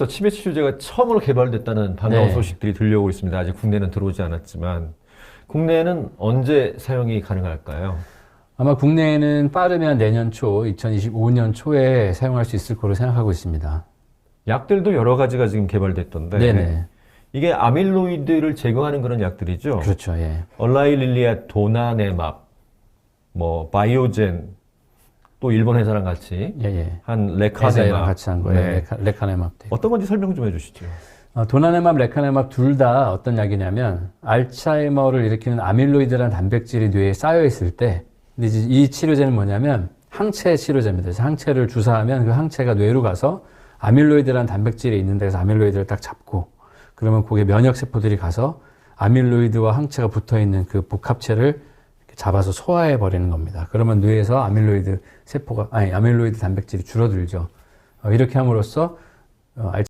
해외에서 치매 치료제가 처음으로 개발됐다는 반가운 네. 소식들이 들려오고 있습니다. 아직 국내는 들어오지 않았지만 국내에는 언제 사용이 가능할까요? 아마 국내에는 빠르면 내년 초, 2025년 초에 사용할 수 있을 거로 생각하고 있습니다. 약들도 여러 가지가 지금 개발됐던데 네네. 이게 아밀로이드를 제거하는 그런 약들이죠. 그렇죠. 예. 얼라이릴리아 도나네맙, 뭐 바이오젠, 또 일본 회사랑 같이 예, 예. 한 레카네맙 같이 한 거예요. 네. 레카, 레카네맙. 어떤 건지 설명 좀 해주시죠. 어, 도나네맙, 레카네맙 둘 다 어떤 약이냐면 알츠하이머를 일으키는 아밀로이드라는 단백질이 뇌에 쌓여 있을 때 근데 이 치료제는 뭐냐면 항체 치료제입니다. 그래서 항체를 주사하면 그 항체가 뇌로 가서 아밀로이드라는 단백질이 있는 데서 아밀로이드를 딱 잡고 그러면 그게 면역 세포들이 가서 아밀로이드와 항체가 붙어 있는 그 복합체를 잡아서 소화해 버리는 겁니다. 그러면 뇌에서 아밀로이드 세포가 아니 아밀로이드 단백질이 줄어들죠. 어, 이렇게 함으로써 어,